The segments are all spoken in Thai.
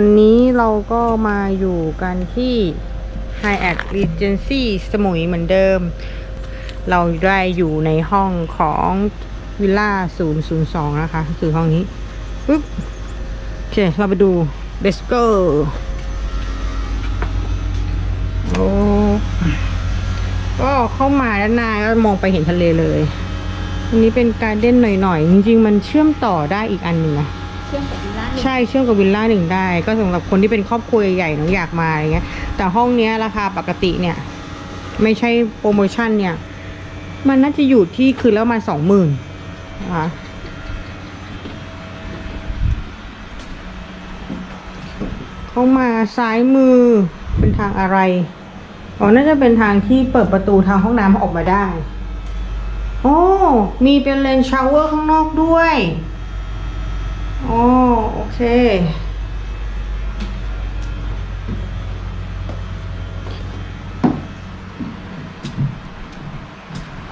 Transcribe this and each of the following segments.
วันนี้เราก็มาอยู่กันที่ Hyatt Regency สมุยเหมือนเดิม เราได้อยู่ในห้องของวิลล่า 002 นะคะ คือห้องนี้ปึ๊บโอเค เราไปดู let's go โอ้ก็เข้ามาด้านหน้าก็มองไปเห็นทะเลเลย อันนี้เป็นการเด่นหน่อยๆ จริงๆ มันเชื่อมต่อได้อีกอันหนึ่งนะ เชื่อมกับวิลล่าหนึ่งใช่เชื่อมกับวิลล่าหนึ่งได้ ก็สำหรับคนที่เป็นครอบครัวใหญ่ๆเนอะอยากมาอะไรเงี้ย แต่ห้องเนี้ยราคาปกติเนี่ย ไม่ใช่โปรโมชั่นเนี่ย มันน่าจะอยู่ที่คืนแล้วมาสองหมื่นนะคะเข้ามาซ้ายมือเป็นทางอะไรอ๋อน่าจะเป็นทางที่เปิดประตูทางห้องน้ำออกมาได้ โอ้ มีเป็นเลนชาวเวอร์ข้างนอกด้วย อ๋อโอเค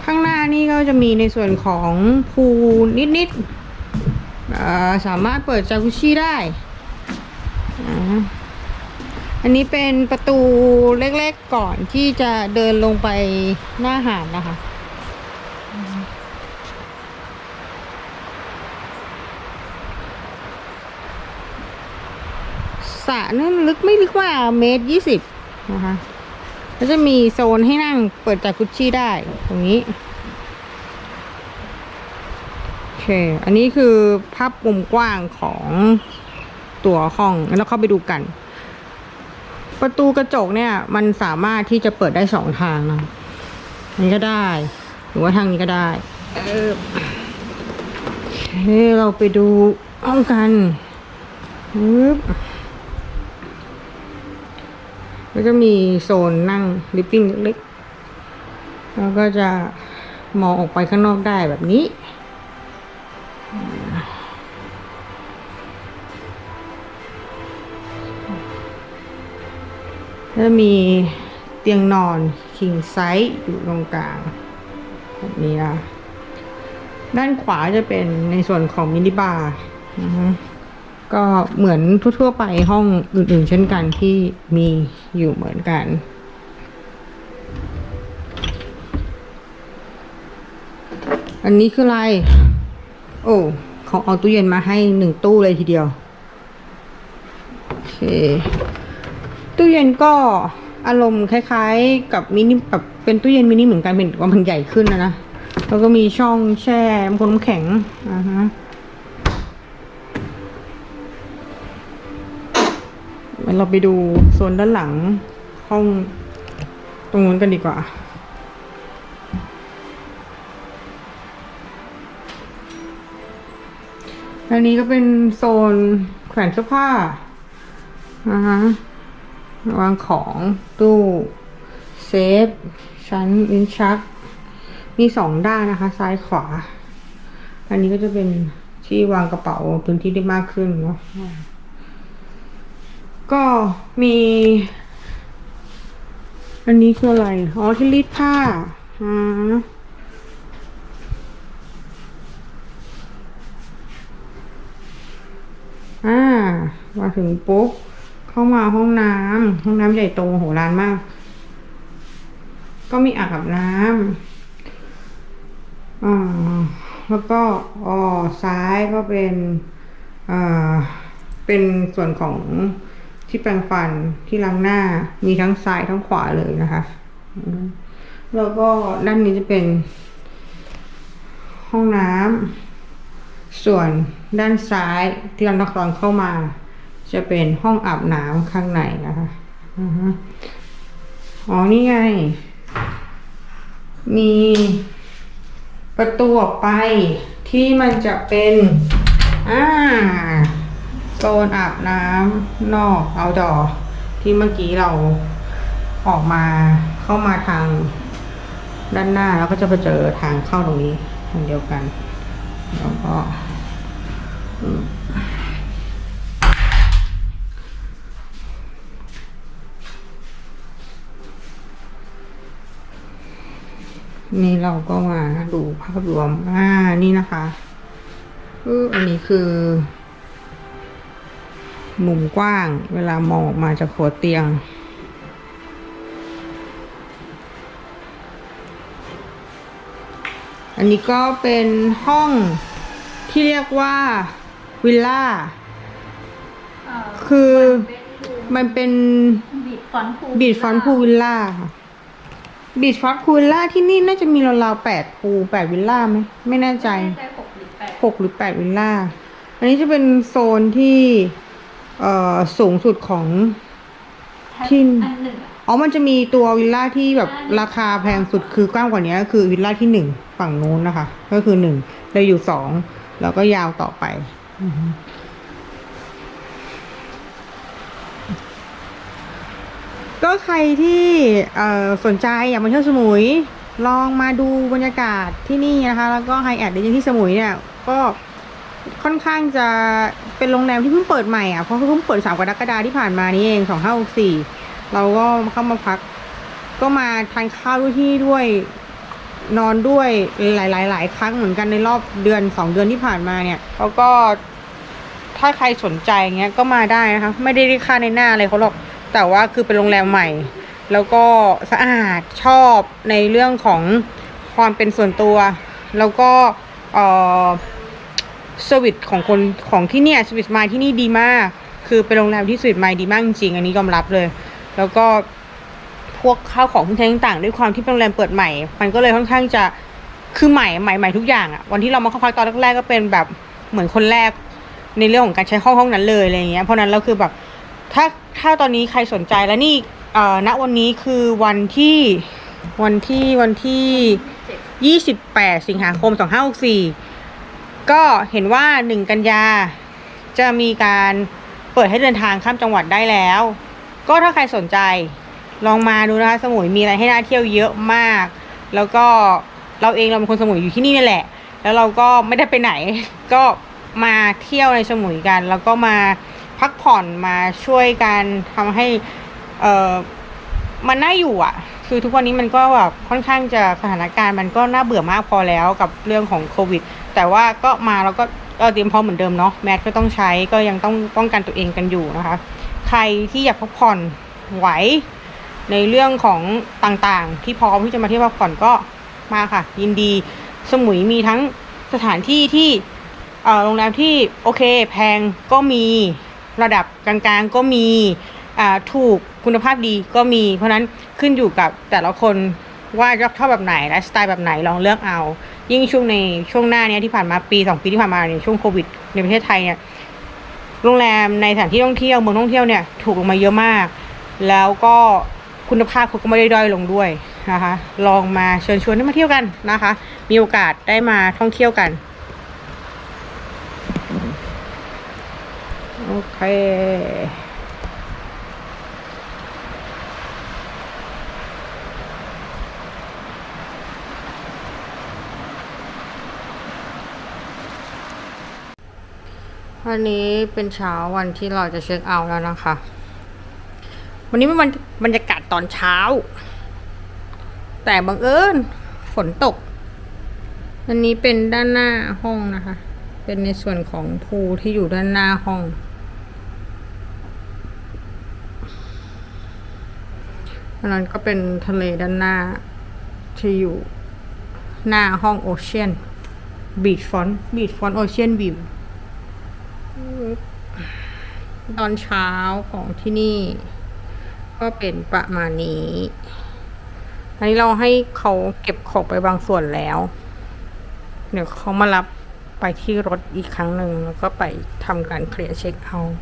ข้างหน้านี่ก็จะมีในส่วนของพูลนิดๆสามารถเปิดจากุชิได้ อันนี้เป็นประตูเล็กๆก่อนที่จะเดินลงไปหน้าหาดนะคะ สระนั่นลึกไม่ลึกว่าเมตรยี่สิบนะคะแล้วจะมีโซนให้นั่งเปิดจากกุชชี่ได้ตรงนี้โอเค อันนี้คือภาพมุมกว้างของตัวห้องแล้วเข้าไปดูกัน ประตูกระจกเนี่ย มันสามารถที่จะเปิดได้สองทางนะนี้ก็ได้ หรือว่าทางนี้ก็ได้เออโอเคเราไปดูห้องกันปึ๊บ ก็จะมีโซนนั่งลิฟติ้งเล็กๆแล้วก็จะมองออกไปข้างนอกได้แบบนี้ แล้วมีเตียงนอน king size อยู่ตรงกลางแบบนี้นะด้านขวาจะเป็นในส่วนของมินิบาร์นะฮะ ก็เหมือนทั่วๆไปห้องอื่นๆ เช่นกันที่มีอยู่เหมือนกัน อันนี้คืออะไร โอ้เขาเอาตู้เย็นมาให้หนึ่งตู้เลยทีเดียว โอเค ตู้เย็นก็อารมณ์คล้ายๆ กับมินิแบบเป็นตู้เย็นมินิเหมือนกันเป็นว่ามันใหญ่ขึ้นนะนะ แล้วก็มีช่องแช่น้ำน้ำแข็งอ่าฮะ เราไปดูโซนด้านหลังห้องตรงนู้นกันดีกว่า อันนี้ก็เป็นโซนแขวนเสื้อผ้านะฮะวางของตู้เซฟ ชั้นลิ้นชัก มีสองด้านนะคะ ซ้ายขวา อันนี้ก็จะเป็นที่วางกระเป๋าพื้นที่ได้มากขึ้นเนาะ ก็มี อันนี้คืออะไร อ๋อ ที่รีดผ้าอ่าอ่ามาถึงปุ๊บ เข้ามาห้องน้ำห้องน้ำใหญ่โตโหฬารมาก ก็มีอ่างอาบน้ำอ่าแล้วก็อ๋อซ้ายก็เป็นอ่าเป็นส่วนของ ที่แปรงฟันที่ล้างหน้ามีทั้งซ้ายทั้งขวาเลยนะคะแล้วก็ด้านนี้จะเป็น ห้องน้ำส่วนด้านซ้ายที่เราตอนเข้ามา จะเป็นห้องอาบน้ำข้างในนะคะอ๋อนี่ไง มีประตูออกไปที่มันจะเป็น อ่า โซนอาบน้ำนอกเอาดอที่เมื่อกี้เราออกมาเข้ามาทางด้านหน้าแล้วก็จะไปเจอทางเข้าตรงนี้ทางเดียวกัน แล้วก็นี่เราก็มาดูภาพรวม อ่า นี่นะคะอืออันนี้คือ มุมกว้าง เวลามองออกมาจากหัวเตียง อันนี้ก็เป็นห้องที่เรียกว่าวิลล่าเอ่อคือมันเป็นมันเป็นบีดฟอนต์พูบีดฟอนพูวิลล่าค่ะบีดฟอนพูวิลล่าที่นี่น่าจะมีราวๆแปดพูแปดวิลล่าไหมไม่แน่ใจไม่แน่ใจหกหรือแปดหกหรือแปดวิลล่า อันนี้จะเป็นโซนที่ เอ่อสูงสุดของ ที่ อันหนึ่งอะอ๋อมันจะมีตัววิลล่าที่แบบราคาแพงสุดคือกว้างกว่านี้ก็คือวิลล่าที่หนึ่งฝั่งนู้นนะคะ ก็คือหนึ่งเลยอยู่สองแล้วก็ยาวต่อไปอือฮึก็ใครที่เอ่อสนใจอยากมาเที่ยวสมุย ลองมาดูบรรยากาศที่นี่นะคะ แล้วก็ไฮแอดเดนที่สมุยเนี่ย ก็ ค่อนข้างจะเป็นโรงแรมที่เพิ่งเปิดใหม่อะเพราะเพิ่งเปิดสามกรกฎาที่ผ่านมานี่เองสองห้าหกสี่เราก็เข้ามาพัก ก็มาทานข้าวด้วยที่ด้วยนอนด้วยหลาย ๆ หลายครั้งเหมือนกันในรอบเดือนสองเดือนที่ผ่านมาเนี่ยแล้วก็ถ้าใครสนใจเงี้ยก็มาได้นะคะไม่ได้ได้ค่าในหน้าอะไรเขาหรอกแต่ว่าคือเป็นโรงแรมใหม่ แล้วก็สะอาดชอบในเรื่องของความเป็นส่วนตัว แล้วก็เอ่อ สวิตของคนของที่เนี่ยสวิตไมล์ที่นี่ดีมาก คือเป็นโรงแรมที่สวิตไมล์ดีมากจริงๆอันนี้ยอมรับเลย แล้วก็พวกข้าวของเครื่องใช้ต่างๆ ด้วยความที่เป็นโรงแรมเปิดใหม่ มันก็เลยค่อนข้างจะคือใหม่ใหม่ใหม่ทุกอย่างอะวันที่เรามาเข้าพักตอนแรกๆก็เป็นแบบเหมือนคนแรกในเรื่องของการใช้ห้องห้องนั้นเลยอะไรอย่างเงี้ย เพราะฉะนั้นเราคือแบบถ้าถ้าตอนนี้ใครสนใจแล้วนี่เอ่อณวันนี้คือวันที่วันที่วันที่ 28 สิงหาคม 2564 ก็เห็นว่า 1 กันยา จะมีการเปิดให้เดินทางข้ามจังหวัดได้แล้ว ก็ถ้าใครสนใจลองมาดูนะคะสมุยมีอะไรให้น่าเที่ยวเยอะมาก แล้วก็เราเองเราเป็นคนสมุยอยู่ที่นี่นี่แหละ แล้วเราก็ไม่ได้ไปไหน ก็มาเที่ยวในสมุยกัน แล้วก็มาพักผ่อนมาช่วยกันทำให้เออมันน่าอยู่อะ คือทุกวันนี้มันก็แบบค่อนข้างจะสถานการณ์มันก็น่าเบื่อมากพอแล้วกับเรื่องของโควิด แต่ว่าก็มาแล้วก็เออเตรียมพร้อมเหมือนเดิมเนาะแมสก็ต้องใช้ก็ยังต้องป้องกันตัวเองกันอยู่นะคะ ใครที่อยากพักผ่อนไหวในเรื่องของต่างๆ ที่พร้อมที่จะมาเที่ยวพักผ่อนก็มาค่ะ ยินดีสมุยมีทั้งสถานที่ที่โรงแรมที่โอเคแพงก็มีระดับกลางๆก็มีถูกคุณภาพดีก็มี เพราะนั้นขึ้นอยู่กับแต่ละคน ว่าชอบแบบไหนไลฟ์สไตล์แบบไหนลองเลือกเอา ยิ่งช่วงในช่วงหน้าเนี้ยที่ผ่านมาปีสองปีที่ผ่านมาเนี่ยช่วงโควิดในประเทศไทยเนี่ยโรงแรมในสถานที่ท่องเที่ยวเมืองท่องเที่ยวเนี่ยถูกลงมาเยอะมาก แล้วก็คุณภาพเขาก็ไม่ได้ด้อยลงด้วยนะคะ ลองมาเชิญชวนให้มาเที่ยวกันนะคะ มีโอกาสได้มาท่องเที่ยวกันโอเค วันนี้เป็นเช้าวันที่เราจะเช็คเอาท์แล้วนะคะ วันนี้เป็นวันบรรยากาศตอนเช้า แต่บังเอิญฝนตก อันนี้เป็นด้านหน้าห้องนะคะ เป็นในส่วนของพูที่อยู่ด้านหน้าห้อง อันนั้นก็เป็นทะเลด้านหน้าที่อยู่หน้าห้องโอเชียนบีชฟอนบีชฟอนโอเชียนวิว ตอนเช้าของที่นี่ ก็เป็นประมาณนี้อันนี้เราให้เขาเก็บของไปบางส่วนแล้ว เดี๋ยวเขามารับไปที่รถอีกครั้งหนึ่งแล้วก็ไปทำการเคลียร์เช็คเอาท์